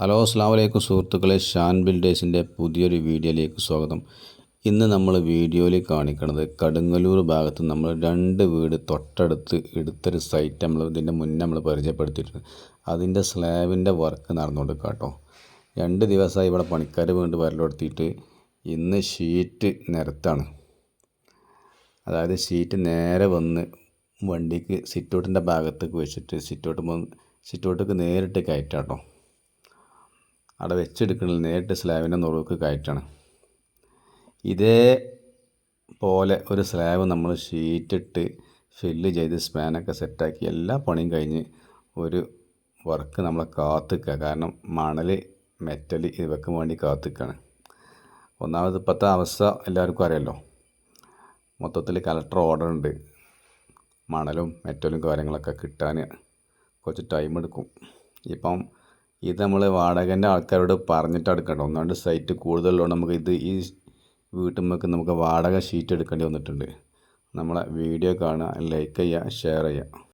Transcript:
Hello അസ്സാം വലൈക്കും സുഹൃത്തുക്കളെ. ഷാൻ ബിൽഡേഴ്സിന്റെ പുതിയൊരു വീഡിയോയിലേക്ക് സ്വാഗതം. ഇന്ന് നമ്മൾ വീഡിയോയിൽ കാണിക്കുന്നത് കടുങ്ങല്ലൂർ ഭാഗത്ത് നമ്മൾ രണ്ട് വീട് തൊട്ടടുത്ത് എടുത്തൊരു സൈറ്റ് നമ്മൾ ഇതിന്റെ മുന്നേ നമ്മൾ പരിചയപ്പെടുത്തിയിട്ടുണ്ട്. അതിന്റെ സ്ലാബിന്റെ വർക്ക് നടന്നുകൊണ്ട് കേട്ടോ രണ്ട് ദിവസമായി ഇവിടെ പണിക്കാർ വീണ്ടും വരലെടുത്തിയിട്ട് ഇന്ന് ഷീറ്റ് നിരത്താണ്. അതായത് ഷീറ്റ് നേരെ വന്ന് വണ്ടിക്ക് സിറ്റൗട്ടിന്റെ ഭാഗത്തേക്ക് വെച്ചിട്ട് സിറ്റൗട്ട് സിറ്റൗട്ടിക്ക് നേരിട്ട് കയറ്റാട്ടോ അവിടെ വെച്ചെടുക്കണില്ല നേരിട്ട് സ്ലാബിന്റെ നുറുക്ക് കയറ്റണം. ഇതേ പോലെ ഒരു സ്ലാബ് നമ്മൾ ഷീറ്റിട്ട് ഫില്ല് ചെയ്ത് സ്പാനൊക്കെ സെറ്റാക്കി എല്ലാ പണിയും കഴിഞ്ഞ് ഒരു വർക്ക് നമ്മൾ കാത്തുക്കുക. കാരണം മണൽ മെറ്റൽ ഇവയ്ക്ക് വേണ്ടി കാത്തുക്കാണ്. ഒന്നാമത് ഇപ്പോഴത്തെ അവസ്ഥ എല്ലാവർക്കും അറിയാമല്ലോ മൊത്തത്തിൽ കലക്ടർ ഓർഡർ ഉണ്ട്. മണലും മെറ്റലും കാര്യങ്ങളൊക്കെ കിട്ടാൻ കുറച്ച് ടൈം എടുക്കും. ഇപ്പം ഇത് നമ്മൾ വാടകന്റെ ആൾക്കാരോട് പറഞ്ഞിട്ട് എടുക്കണം ഒന്നാണ്ട് സൈറ്റ് കൂടുതലുള്ളതുകൊണ്ട് നമുക്ക് ഇത് ഈ വീട്ടുമ്മക്ക് നമുക്ക് വാടക ഷീറ്റ് എടുക്കേണ്ടി വന്നിട്ടുണ്ട്. നമ്മളെ വീഡിയോ കാണുക ലൈക്ക് ചെയ്യുക ഷെയർ ചെയ്യുക.